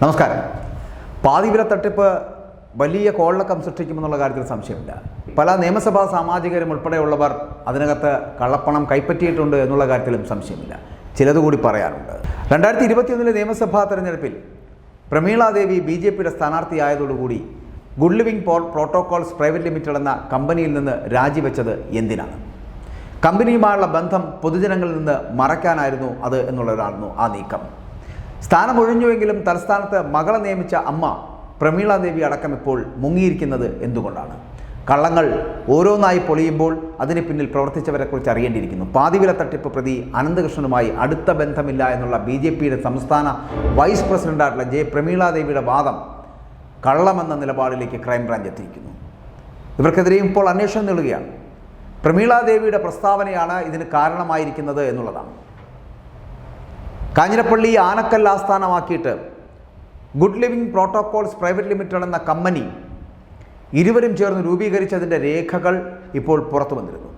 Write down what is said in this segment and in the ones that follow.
നമസ്കാരം. പാതിവില തട്ടിപ്പ് വലിയ കോളക്കം സൃഷ്ടിക്കുമെന്നുള്ള കാര്യത്തിൽ സംശയമില്ല. പല നിയമസഭാ സാമാജികരും ഉൾപ്പെടെയുള്ളവർ അതിനകത്ത് കള്ളപ്പണം കൈപ്പറ്റിയിട്ടുണ്ട് എന്നുള്ള കാര്യത്തിലും സംശയമില്ല. ചിലത് കൂടി പറയാനുണ്ട്. രണ്ടായിരത്തി ഇരുപത്തിയൊന്നിലെ നിയമസഭാ തെരഞ്ഞെടുപ്പിൽ പ്രമീളാദേവി ബി ജെ പിയുടെ സ്ഥാനാർത്ഥിയായതോടുകൂടി good living protocols private limited എന്ന കമ്പനിയിൽ നിന്ന് രാജിവെച്ചത് എന്തിനാണ്? കമ്പനിയുമായുള്ള ബന്ധം പൊതുജനങ്ങളിൽ നിന്ന് മറയ്ക്കാനായിരുന്നു അത് എന്നുള്ളതായിരുന്നു ആ നീക്കം. സ്ഥാനം ഒഴിഞ്ഞുവെങ്കിലും തലസ്ഥാനത്ത് മകളെ നിയമിച്ച അമ്മ പ്രമീള ദേവി അടക്കം ഇപ്പോൾ മുങ്ങിയിരിക്കുന്നത് എന്തുകൊണ്ടാണ്? കള്ളങ്ങൾ ഓരോന്നായി പൊളിയുമ്പോൾ അതിന് പിന്നിൽ പ്രവർത്തിച്ചവരെക്കുറിച്ച് അറിയേണ്ടിയിരിക്കുന്നു. പാതിവില തട്ടിപ്പ് പ്രതി അനന്തകൃഷ്ണനുമായി അടുത്ത ബന്ധമില്ല എന്നുള്ള ബി ജെ പിയുടെ സംസ്ഥാന വൈസ് പ്രസിഡന്റായിട്ടുള്ള ജെ പ്രമീളാദേവിയുടെ വാദം കള്ളമെന്ന നിലപാടിലേക്ക് ക്രൈംബ്രാഞ്ച് എത്തിയിരിക്കുന്നു. ഇവർക്കെതിരെയും ഇപ്പോൾ അന്വേഷണം നീളുകയാണ്. പ്രമീളാദേവിയുടെ പ്രസ്താവനയാണ് ഇതിന് കാരണമായിരിക്കുന്നത് എന്നുള്ളതാണ്. Kanjirappally Anakkal ആസ്ഥാനമാക്കിയിട്ട് good living protocols private limited എന്ന കമ്പനി ഇരുവരും ചേർന്ന് രൂപീകരിച്ചതിന്റെ രേഖകൾ ഇപ്പോൾ പുറത്തു വന്നിരുന്നു.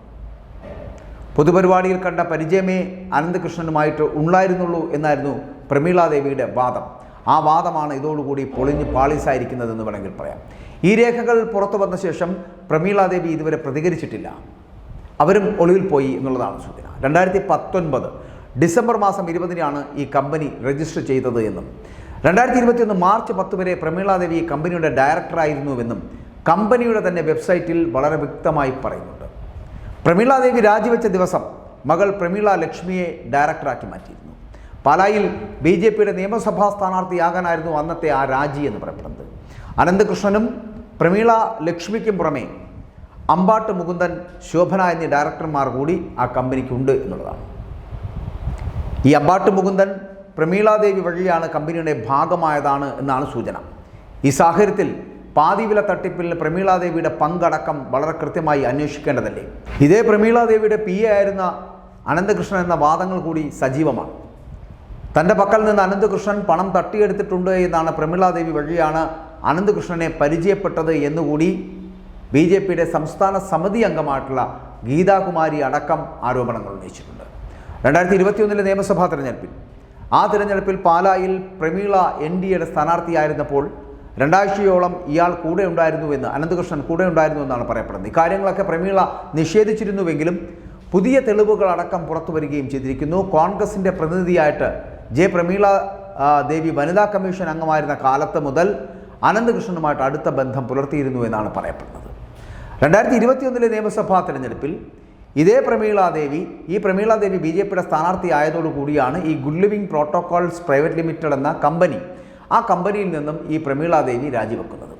പൊതുപരിപാടിയിൽ കണ്ട പരിചയമേ അനന്തകൃഷ്ണനുമായിട്ട് ഉണ്ടായിരുന്നുള്ളൂ എന്നായിരുന്നു പ്രമീളാദേവിയുടെ വാദം. ആ വാദമാണ് ഇതോടുകൂടി പൊളിഞ്ഞ് പാളീസായിരിക്കുന്നതെന്ന് വേണമെങ്കിൽ പറയാം. ഈ രേഖകൾ പുറത്തു വന്ന ശേഷം പ്രമീളാദേവി ഇതുവരെ പ്രതികരിച്ചിട്ടില്ല. അവരും ഒളിവിൽ പോയി എന്നുള്ളതാണ് സൂചന. രണ്ടായിരത്തി പത്തൊൻപത് ഡിസംബർ മാസം ഇരുപതിനാണ് ഈ കമ്പനി രജിസ്റ്റർ ചെയ്തത് എന്നും. രണ്ടായിരത്തി ഇരുപത്തിയൊന്ന് മാർച്ച് പത്ത് വരെ പ്രമീളാദേവി കമ്പനിയുടെ ഡയറക്ടറായിരുന്നുവെന്നും കമ്പനിയുടെ തന്നെ വെബ്സൈറ്റിൽ വളരെ വ്യക്തമായി പറയുന്നുണ്ട്. പ്രമീളാദേവി രാജിവെച്ച ദിവസം മകൾ പ്രമീള ലക്ഷ്മിയെ ഡയറക്ടറാക്കി മാറ്റിയിരുന്നു. പാലായിൽ ബി ജെ പിയുടെ നിയമസഭാ സ്ഥാനാർത്ഥിയാകാനായിരുന്നു അന്നത്തെ ആ രാജി എന്ന് പറയപ്പെടുന്നത്. അനന്തകൃഷ്ണനും പ്രമീള ലക്ഷ്മിക്കും പുറമെ അമ്പാട്ട് മുകുന്ദൻ ശോഭന എന്നീ ഡയറക്ടർമാർ കൂടി ആ കമ്പനിക്കുണ്ട് എന്നുള്ളതാണ്. ഈ അബ്ബാട്ട് മുകുന്ദൻ പ്രമീളാദേവി വഴിയാണ് കമ്പനിയുടെ ഭാഗമായതാണ് എന്നാണ് സൂചന. ഈ സാഹചര്യത്തിൽ പാതിവില തട്ടിപ്പിൽ പ്രമീളാദേവിയുടെ പങ്കടക്കം വളരെ കൃത്യമായി അന്വേഷിക്കേണ്ടതല്ലേ? ഇതേ പ്രമീളാദേവിയുടെ പി എ ആയിരുന്ന അനന്തകൃഷ്ണൻ എന്ന വാദങ്ങൾ കൂടി സജീവമാണ്. തന്റെ പക്കൽ നിന്ന് അനന്തകൃഷ്ണൻ പണം തട്ടിയെടുത്തിട്ടുണ്ട് എന്നാണ് പ്രമീളാദേവി വഴിയാണ് അനന്തകൃഷ്ണനെ പരിചയപ്പെട്ടത് എന്നുകൂടി ബി ജെ പിയുടെ സംസ്ഥാന സമിതി അംഗമായിട്ടുള്ള ഗീതാകുമാരി അടക്കം ആരോപണങ്ങൾ ഉന്നയിച്ചിട്ടുണ്ട്. രണ്ടായിരത്തി ഇരുപത്തിയൊന്നിലെ നിയമസഭാ തെരഞ്ഞെടുപ്പിൽ. ആ തിരഞ്ഞെടുപ്പിൽ പാലായിൽ പ്രമീള എൻ ഡി എയുടെ സ്ഥാനാർത്ഥിയായിരുന്നപ്പോൾ രണ്ടാഴ്ചയോളം ഇയാൾ കൂടെ ഉണ്ടായിരുന്നുവെന്ന് അനന്തകൃഷ്ണൻ കൂടെ ഉണ്ടായിരുന്നു എന്നാണ് പറയപ്പെടുന്നത്. ഇക്കാര്യങ്ങളൊക്കെ പ്രമീള നിഷേധിച്ചിരുന്നുവെങ്കിലും പുതിയ തെളിവുകൾ അടക്കം പുറത്തു വരികയും ചെയ്തിരിക്കുന്നു. കോൺഗ്രസിന്റെ പ്രതിനിധിയായിട്ട് ജെ പ്രമീള ദേവി വനിതാ കമ്മീഷൻ അംഗമായിരുന്ന കാലത്ത് മുതൽ അനന്തകൃഷ്ണനുമായിട്ട് അടുത്ത ബന്ധം പുലർത്തിയിരുന്നു എന്നാണ് പറയപ്പെടുന്നത്. രണ്ടായിരത്തി ഇരുപത്തിയൊന്നിലെ നിയമസഭാ തെരഞ്ഞെടുപ്പിൽ ഇതേ പ്രമീളാദേവി ഈ പ്രമീളാദേവി ബി ജെ പിയുടെ സ്ഥാനാർത്ഥി ആയതോടുകൂടിയാണ് ഈ good living protocols private limited എന്ന കമ്പനി. ആ കമ്പനിയിൽ നിന്നും ഈ പ്രമീളാദേവി രാജിവെക്കുന്നത്.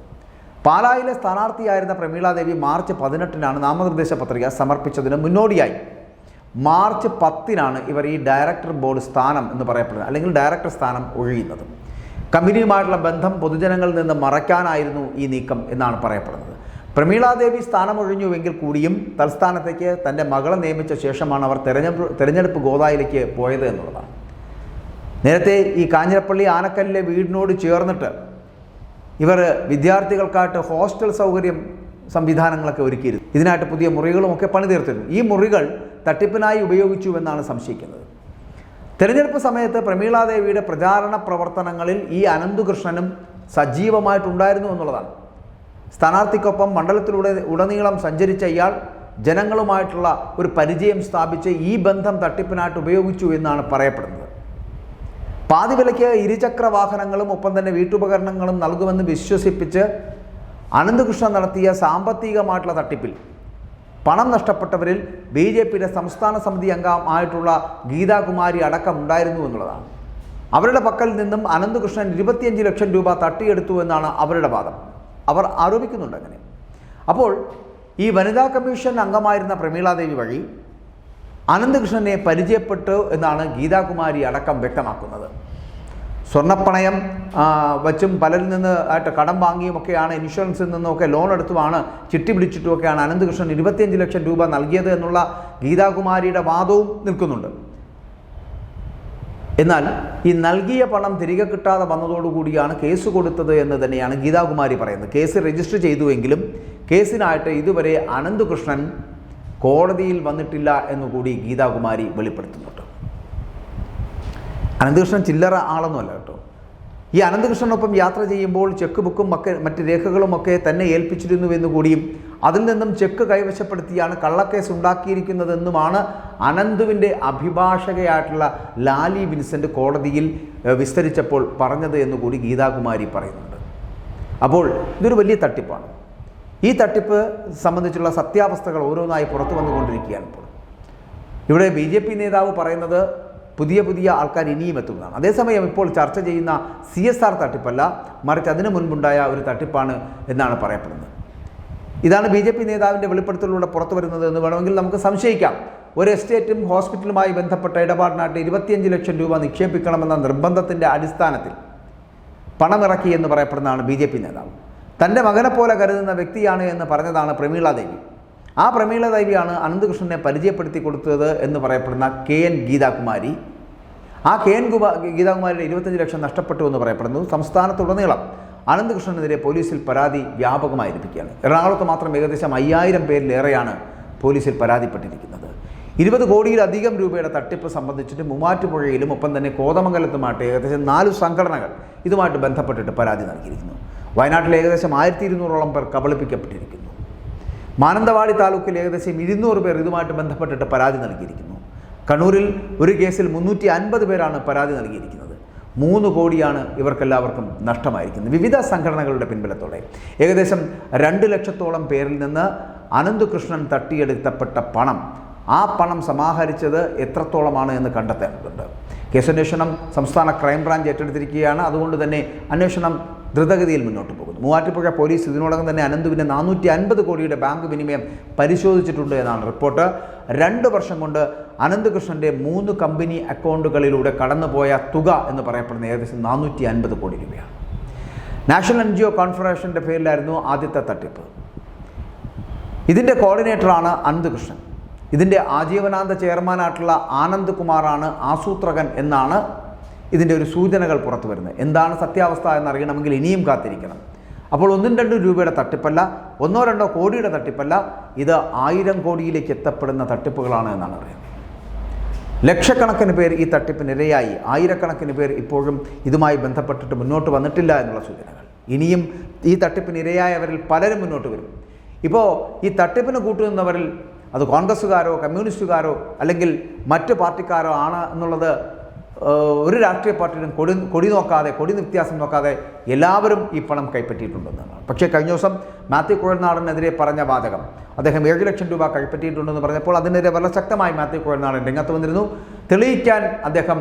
പാലായിലെ സ്ഥാനാർത്ഥിയായിരുന്ന പ്രമീളാദേവി മാർച്ച് പതിനെട്ടിനാണ് നാമനിർദ്ദേശ പത്രിക സമർപ്പിച്ചതിന് മുന്നോടിയായി. മാർച്ച് പത്തിനാണ് ഇവർ ഈ ഡയറക്ടർ ബോർഡ് സ്ഥാനം എന്ന് പറയപ്പെടുന്നത് അല്ലെങ്കിൽ ഡയറക്ടർ സ്ഥാനം ഒഴിയുന്നത്. കമ്പനിയുമായിട്ടുള്ള ബന്ധം പൊതുജനങ്ങളിൽ നിന്ന് മറയ്ക്കാനായിരുന്നു ഈ നീക്കം എന്നാണ് പറയപ്പെടുന്നത്. പ്രമീളാദേവി സ്ഥാനമൊഴിഞ്ഞുവെങ്കിൽ കൂടിയും തൽസ്ഥാനത്തേക്ക് തന്റെ മകളെ നിയമിച്ച ശേഷമാണ് അവർ തെരഞ്ഞെടുപ്പ് തെരഞ്ഞെടുപ്പ് ഗോദായിലേക്ക് പോയത് എന്നുള്ളതാണ്. നേരത്തെ ഈ കാഞ്ഞിരപ്പള്ളി ആനക്കല്ലിലെ വീടിനോട് ചേർന്നിട്ട് ഇവർ വിദ്യാർത്ഥികൾക്കായിട്ട് ഹോസ്റ്റൽ സൗകര്യം സംവിധാനങ്ങളൊക്കെ ഒരുക്കിയിരുന്നു. ഇതിനായിട്ട് പുതിയ മുറികളും ഒക്കെ പണിതീർത്തിരുന്നു. ഈ മുറികൾ തട്ടിപ്പിനായി ഉപയോഗിച്ചു എന്നാണ് സംശയിക്കുന്നത്. തെരഞ്ഞെടുപ്പ് സമയത്ത് പ്രമീളാദേവിയുടെ പ്രചാരണ പ്രവർത്തനങ്ങളിൽ ഈ അനന്തുകൃഷ്ണനും സജീവമായിട്ടുണ്ടായിരുന്നു എന്നുള്ളതാണ്. സ്ഥാനാർത്ഥിക്കൊപ്പം മണ്ഡലത്തിലൂടെ ഉടനീളം സഞ്ചരിച്ച ഇയാൾ ജനങ്ങളുമായിട്ടുള്ള ഒരു പരിചയം സ്ഥാപിച്ച് ഈ ബന്ധം തട്ടിപ്പിനായിട്ട് ഉപയോഗിച്ചു എന്നാണ് പറയപ്പെടുന്നത്. പാതിവിലയ്ക്ക് ഇരുചക്ര വാഹനങ്ങളും ഒപ്പം തന്നെ വീട്ടുപകരണങ്ങളും നൽകുമെന്ന് വിശ്വസിപ്പിച്ച് അനന്തകൃഷ്ണൻ നടത്തിയ സാമ്പത്തികമായിട്ടുള്ള തട്ടിപ്പിൽ പണം നഷ്ടപ്പെട്ടവരിൽ ബി ജെ പിയുടെ സംസ്ഥാന സമിതി അംഗമായിട്ടുള്ള ഗീതാകുമാരി അടക്കം ഉണ്ടായിരുന്നു എന്നുള്ളതാണ്. അവരുടെ പക്കൽ നിന്നും അനന്തകൃഷ്ണൻ ഇരുപത്തിയഞ്ച് ലക്ഷം രൂപ തട്ടിയെടുത്തു എന്നാണ് അവരുടെ വാദം. അവർ ആരോപിക്കുന്നുണ്ട് അങ്ങനെ. അപ്പോൾ ഈ വനിതാ കമ്മീഷൻ അംഗമായിരുന്ന പ്രമീളാദേവി വഴി അനന്തകൃഷ്ണനെ പരിചയപ്പെട്ടു എന്നാണ് ഗീതാകുമാരി അടക്കം വ്യക്തമാക്കുന്നത്. സ്വർണപ്പണയം വച്ചും പലരിൽ നിന്ന് ആയിട്ട് കടം വാങ്ങിയുമൊക്കെയാണ് ഇൻഷുറൻസിൽ നിന്നൊക്കെ ലോൺ എടുത്തുമാണ് ചിട്ടി പിടിച്ചിട്ടുമൊക്കെയാണ് അനന്തകൃഷ്ണൻ ഇരുപത്തിയഞ്ച് ലക്ഷം രൂപ നൽകിയത് എന്നുള്ള ഗീതാകുമാരിയുടെ വാദവും നിൽക്കുന്നുണ്ട്. എന്നാൽ ഈ നൽകിയ പണം തിരികെ കിട്ടാതെ വന്നതോടുകൂടിയാണ് കേസ് കൊടുത്തത് എന്ന് തന്നെയാണ് ഗീതാകുമാരി പറയുന്നത്. കേസ് രജിസ്റ്റർ ചെയ്തുവെങ്കിലും കേസിനായിട്ട് ഇതുവരെ അനന്തകൃഷ്ണൻ കോടതിയിൽ വന്നിട്ടില്ല എന്നുകൂടി ഗീതാകുമാരി വെളിപ്പെടുത്തുന്നുണ്ട്. അനന്തകൃഷ്ണൻ ചില്ലറ ആളൊന്നുമല്ല കേട്ടോ. ഈ അനന്തകൃഷ്ണനൊപ്പം യാത്ര ചെയ്യുമ്പോൾ ചെക്ക് ബുക്കും ഒക്കെ മറ്റ് രേഖകളുമൊക്കെ തന്നെ ഏൽപ്പിച്ചിരുന്നുവെന്ന് കൂടിയും അതിൽ നിന്നും ചെക്ക് കൈവശപ്പെടുത്തിയാണ് കള്ളക്കേസ് ഉണ്ടാക്കിയിരിക്കുന്നതെന്നുമാണ് അനന്തുവിന്റെ അഭിഭാഷകയായിട്ടുള്ള ലാലി വിൻസെന്റ് കോടതിയിൽ വിസ്തരിച്ചപ്പോൾ പറഞ്ഞത് എന്നുകൂടി ഗീതാകുമാരി പറയുന്നുണ്ട്. അപ്പോൾ ഇതൊരു വലിയ തട്ടിപ്പാണ്. ഈ തട്ടിപ്പ് സംബന്ധിച്ചുള്ള സത്യാവസ്ഥകൾ ഓരോന്നായി പുറത്തു വന്നുകൊണ്ടിരിക്കുകയാണ് ഇപ്പോൾ. ഇവിടെ ബി ജെ പി നേതാവ് പറയുന്നത് പുതിയ പുതിയ ആൾക്കാർ ഇനിയും എത്തുന്നതാണ്. അതേസമയം ഇപ്പോൾ ചർച്ച ചെയ്യുന്ന സി എസ് ആർ തട്ടിപ്പല്ല മറിച്ച് അതിനു മുൻപുണ്ടായ ഒരു തട്ടിപ്പാണ് എന്നാണ് പറയപ്പെടുന്നത്. ഇതാണ് ബി ജെ പി നേതാവിന്റെ വെളിപ്പെടുത്തലിലൂടെ പുറത്തു വരുന്നത് എന്ന് വേണമെങ്കിൽ നമുക്ക് സംശയിക്കാം. ഒരു എസ്റ്റേറ്റും ഹോസ്പിറ്റലുമായി ബന്ധപ്പെട്ട ഇടപാടിനായിട്ട് ഇരുപത്തിയഞ്ച് ലക്ഷം രൂപ നിക്ഷേപിക്കണമെന്ന നിർബന്ധത്തിന്റെ അടിസ്ഥാനത്തിൽ പണമിറക്കി എന്ന് പറയപ്പെടുന്നതാണ് ബി ജെ പി നേതാവ്. തന്റെ മകനെ പോലെ കരുതുന്ന വ്യക്തിയാണ് എന്ന് പറഞ്ഞതാണ് പ്രമീള ദേവി. ആ പ്രമീള ദേവിയാണ് അനന്തകൃഷ്ണനെ പരിചയപ്പെടുത്തി കൊടുത്തത് എന്ന് പറയപ്പെടുന്ന കെ എൻ ഗീതാകുമാരി. ആ കെ എൻ ഗുബ ഗീതാകുമാരിയുടെ ഇരുപത്തഞ്ച് ലക്ഷം നഷ്ടപ്പെട്ടു എന്ന് പറയപ്പെടുന്നു. സംസ്ഥാനത്തുടനീളം അനന്തകൃഷ്ണനെതിരെ പോലീസിൽ പരാതി വ്യാപകമായി ലഭിക്കുകയാണ് എറണാകുളത്ത് മാത്രം ഏകദേശം അയ്യായിരം പേരിലേറെയാണ് പോലീസിൽ പരാതിപ്പെട്ടിരിക്കുന്നത്. ഇരുപത് കോടിയിലധികം രൂപയുടെ തട്ടിപ്പ് സംബന്ധിച്ചിട്ട് മൂവാറ്റുപുഴയിലും ഒപ്പം തന്നെ കോതമംഗലത്തുമായിട്ട് ഏകദേശം നാല് സംഘടനകൾ ഇതുമായിട്ട് ബന്ധപ്പെട്ടിട്ട് പരാതി നൽകിയിരിക്കുന്നു വയനാട്ടിൽ ഏകദേശം ആയിരത്തി ഇരുന്നൂറോളം പേർ കബളിപ്പിക്കപ്പെട്ടിരിക്കുന്നു. മാനന്തവാടി താലൂക്കിൽ ഏകദേശം ഇരുന്നൂറ് പേർ ഇതുമായിട്ട് ബന്ധപ്പെട്ടിട്ട് പരാതി നൽകിയിരിക്കുന്നു. കണ്ണൂരിൽ ഒരു കേസിൽ മുന്നൂറ്റി അൻപത് പേരാണ് പരാതി നൽകിയിരിക്കുന്നത്. മൂന്ന് കോടിയാണ് ഇവർക്കെല്ലാവർക്കും നഷ്ടമായിരിക്കുന്നത്. വിവിധ സംഘടനകളുടെ പിൻബലത്തോടെ. ഏകദേശം രണ്ട് ലക്ഷത്തോളം പേരിൽ നിന്ന് അനന്തകൃഷ്ണൻ തട്ടിയെടുക്കപ്പെട്ട പണം ആ പണം സമാഹരിച്ചത് എത്രത്തോളമാണ് എന്ന് കണ്ടെത്തേണ്ടതുണ്ട്. കേസന്വേഷണം സംസ്ഥാന ക്രൈംബ്രാഞ്ച് ഏറ്റെടുത്തിരിക്കുകയാണ്. അതുകൊണ്ട് തന്നെ അന്വേഷണം ദ്രുതഗതിയിൽ മുന്നോട്ട് പോകുന്നു. മൂവാറ്റുപുഴ പോലീസ് ഇതിനോടകം തന്നെ അനന്തുവിന്റെ നാനൂറ്റി അൻപത് കോടിയുടെ ബാങ്ക് വിനിമയം പരിശോധിച്ചിട്ടുണ്ട് എന്നാണ് റിപ്പോർട്ട്. രണ്ട് വർഷം കൊണ്ട് അനന്തകൃഷ്ണന്റെ മൂന്ന് കമ്പനി അക്കൗണ്ടുകളിലൂടെ കടന്നുപോയ തുക എന്ന് പറയപ്പെടുന്ന ഏകദേശം നാനൂറ്റി അൻപത് കോടി രൂപയാണ്. നാഷണൽ എൻ ജി ഒ കോൺഫറേഷന്റെ പേരിലായിരുന്നു ആദ്യത്തെ തട്ടിപ്പ്. ഇതിന്റെ കോർഡിനേറ്ററാണ് അനന്തകൃഷ്ണൻ. ഇതിന്റെ ആജീവനാന്ത ചെയർമാനായിട്ടുള്ള ആനന്ദ് കുമാറാണ് ആസൂത്രകൻ എന്നാണ് ഇതിന്റെ ഒരു സൂചനകൾ പുറത്തു വരുന്നത്. എന്താണ് സത്യാവസ്ഥ എന്നറിയണമെങ്കിൽ ഇനിയും കാത്തിരിക്കണം. അപ്പോൾ ഒന്നും രണ്ടും രൂപയുടെ തട്ടിപ്പല്ല ഒന്നോ രണ്ടോ കോടിയുടെ തട്ടിപ്പല്ല ഇത് ആയിരം കോടിയിലേക്ക് എത്തപ്പെടുന്ന തട്ടിപ്പുകളാണ് എന്നാണ് പറയുന്നത്. ലക്ഷക്കണക്കിന് പേർ ഈ തട്ടിപ്പിനിരയായി. ആയിരക്കണക്കിന് പേർ ഇപ്പോഴും ഇതുമായി ബന്ധപ്പെട്ടിട്ട് മുന്നോട്ട് വന്നിട്ടില്ല എന്നുള്ള സൂചനകൾ. ഇനിയും ഈ തട്ടിപ്പിനിരയായവരിൽ പലരും മുന്നോട്ട് വരും. ഇപ്പോൾ ഈ തട്ടിപ്പിന് കൂട്ടുനിന്നവരിൽ അത് കോൺഗ്രസ്സുകാരോ കമ്മ്യൂണിസ്റ്റുകാരോ അല്ലെങ്കിൽ മറ്റ് പാർട്ടിക്കാരോ ആണ് എന്നുള്ളത് ഒരു രാഷ്ട്രീയ പാർട്ടിയിലും കൊടി കൊടി നോക്കാതെ കൊടി വ്യത്യാസം നോക്കാതെ എല്ലാവരും ഈ പണം കൈപ്പറ്റിയിട്ടുണ്ടെന്നാണ്. പക്ഷേ കഴിഞ്ഞ ദിവസം മാത്യു കുഴൽനാടനെതിരെ പറഞ്ഞ വാചകം അദ്ദേഹം ഏഴ് ലക്ഷം രൂപ കൈപ്പറ്റിയിട്ടുണ്ടെന്ന് പറഞ്ഞപ്പോൾ അതിനെതിരെ വളരെ ശക്തമായി മാത്യു കുഴൽനാടൻ രംഗത്ത് വന്നിരുന്നു. തെളിയിക്കാൻ അദ്ദേഹം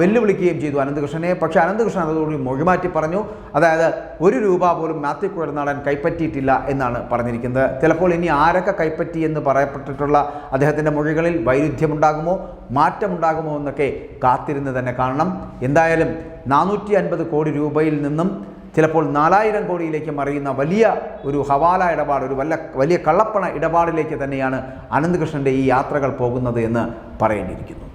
വെല്ലുവിളിക്കുകയും ചെയ്തു അനന്തകൃഷ്ണനെ. പക്ഷേ അനന്തകൃഷ്ണൻ അതോടുകൂടി മൊഴിമാറ്റി പറഞ്ഞു. അതായത് ഒരു രൂപ പോലും മാത്യു കുഴൽനാടൻ കൈപ്പറ്റിയിട്ടില്ല എന്നാണ് പറഞ്ഞിരിക്കുന്നത്. ചിലപ്പോൾ ഇനി ആരൊക്കെ കൈപ്പറ്റി എന്ന് പറയപ്പെട്ടിട്ടുള്ള അദ്ദേഹത്തിന്റെ മൊഴികളിൽ വൈരുദ്ധ്യമുണ്ടാകുമോ മാറ്റമുണ്ടാകുമോ എന്നൊക്കെ കാത്തിരുന്ന് തന്നെ കാണണം. എന്തായാലും നാനൂറ്റി അൻപത് കോടി രൂപയിൽ നിന്നും ചിലപ്പോൾ നാലായിരം കോടിയിലേക്ക് മറിയുന്ന വലിയ ഒരു ഹവാല ഇടപാട് ഒരു വല്ല വലിയ കള്ളപ്പണ ഇടപാടിലേക്ക് തന്നെയാണ് അനന്തകൃഷ്ണന്റെ ഈ യാത്രകൾ പോകുന്നത് എന്ന് പറയേണ്ടിയിരിക്കുന്നു.